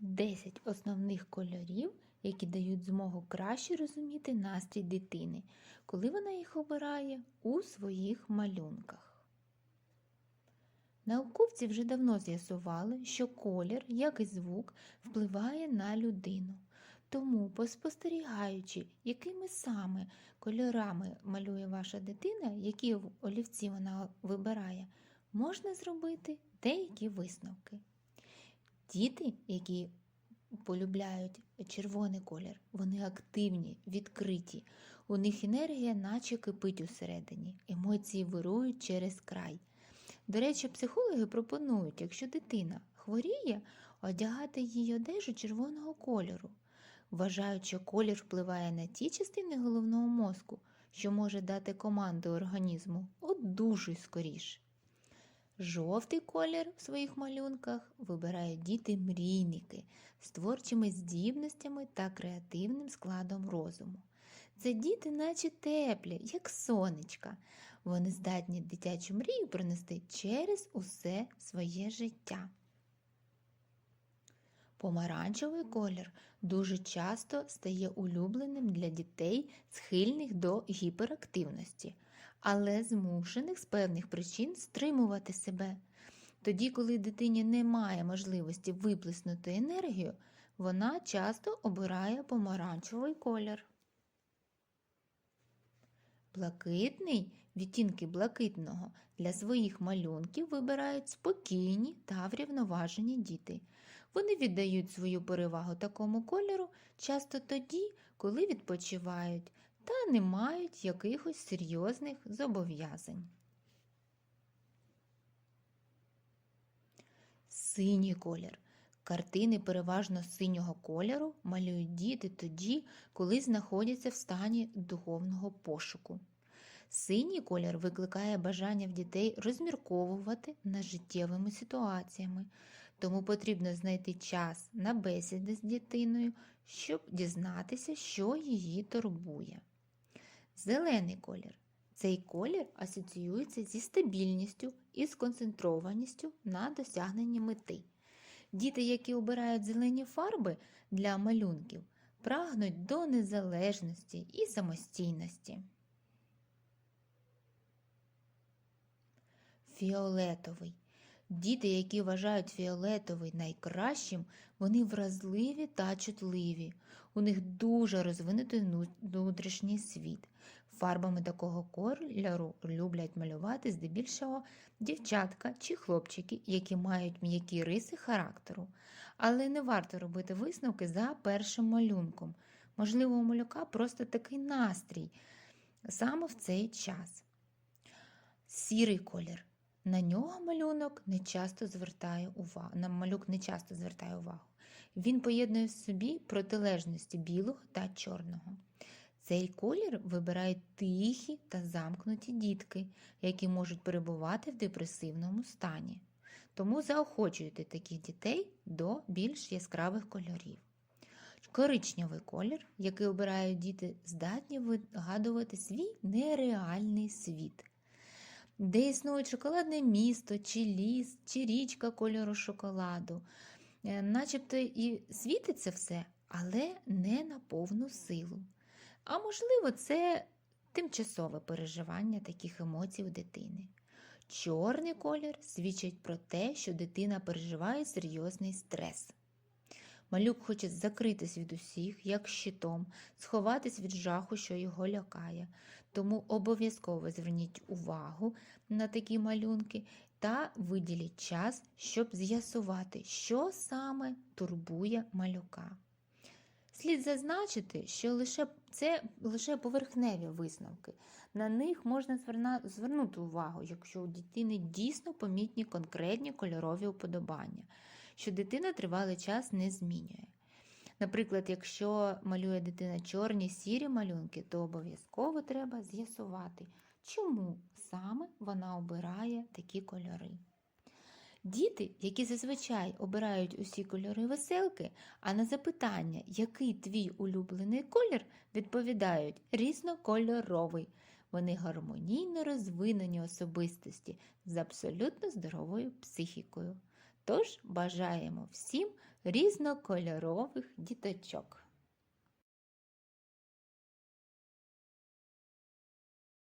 10 основних кольорів, які дають змогу краще розуміти настрій дитини, коли вона їх обирає у своїх малюнках. Науковці вже давно з'ясували, що колір, як і звук, впливає на людину. Тому, поспостерігаючи, якими саме кольорами малює ваша дитина, які олівці вона вибирає, можна зробити деякі висновки. Діти, які полюбляють червоний колір, вони активні, відкриті. У них енергія, наче кипить усередині, емоції вирують через край. До речі, психологи пропонують, якщо дитина хворіє, одягати їй одежу червоного кольору. Вважають, що колір впливає на ті частини головного мозку, що може дати команду організму одужуй скоріше. Жовтий колір в своїх малюнках вибирають діти-мрійники з творчими здібностями та креативним складом розуму. Це діти, наче теплі, як сонечка. Вони здатні дитячу мрію принести через усе своє життя. Помаранчевий колір дуже часто стає улюбленим для дітей, схильних до гіперактивності, але змушених з певних причин стримувати себе. Тоді, коли дитині немає можливості виплеснути енергію, вона часто обирає помаранчевий колір. Блакитний відтінки блакитного для своїх малюнків вибирають спокійні та врівноважені діти. Вони віддають свою перевагу такому кольору часто тоді, коли відпочивають та не мають якихось серйозних зобов'язань. Синій колір. Картини переважно синього кольору малюють діти тоді, коли знаходяться в стані духовного пошуку. Синій колір викликає бажання в дітей розмірковувати над життєвими ситуаціями, тому потрібно знайти час на бесіди з дитиною, щоб дізнатися, що її турбує. Зелений колір. Цей колір асоціюється зі стабільністю і сконцентрованістю на досягненні мети. Діти, які обирають зелені фарби для малюнків, прагнуть до незалежності і самостійності. Фіолетовий. Діти, які вважають фіолетовий найкращим, вони вразливі та чутливі. У них дуже розвинутий внутрішній світ. Фарбами такого кольору люблять малювати здебільшого дівчатка чи хлопчики, які мають м'які риси характеру. Але не варто робити висновки за першим малюнком. Можливо, у малюка просто такий настрій саме в цей час. Сірий колір. На нього малюнок не часто звертає увагу. На малюк не часто звертає увагу. Він поєднує в собі протилежності білого та чорного. Цей колір вибирають тихі та замкнуті дітки, які можуть перебувати в депресивному стані. Тому заохочуйте таких дітей до більш яскравих кольорів. Коричневий колір, який обирають діти, здатні вигадувати свій нереальний світ де існує шоколадне місто, чи ліс, чи річка кольору шоколаду. Е, начебто і світиться все, але не на повну силу. А можливо, це тимчасове переживання таких емоцій у дитини. Чорний колір свідчить про те, що дитина переживає серйозний стрес. Малюк хоче закритись від усіх, як щитом, сховатись від жаху, що його лякає. Тому обов'язково зверніть увагу на такі малюнки та виділіть час, щоб з'ясувати, що саме турбує малюка. Слід зазначити, що лише це лише поверхневі висновки. На них можна звернути увагу, якщо у дитини дійсно помітні конкретні кольорові уподобання, що дитина тривалий час не змінює. Наприклад, якщо малює дитина чорні сірі малюнки, то обов'язково треба з'ясувати, чому саме вона обирає такі кольори. Діти, які зазвичай обирають усі кольори веселки, а на запитання, який твій улюблений колір, відповідають різнокольоровий. Вони гармонійно розвинені особистості з абсолютно здоровою психікою. Тож бажаємо всім різнокольорових діточок.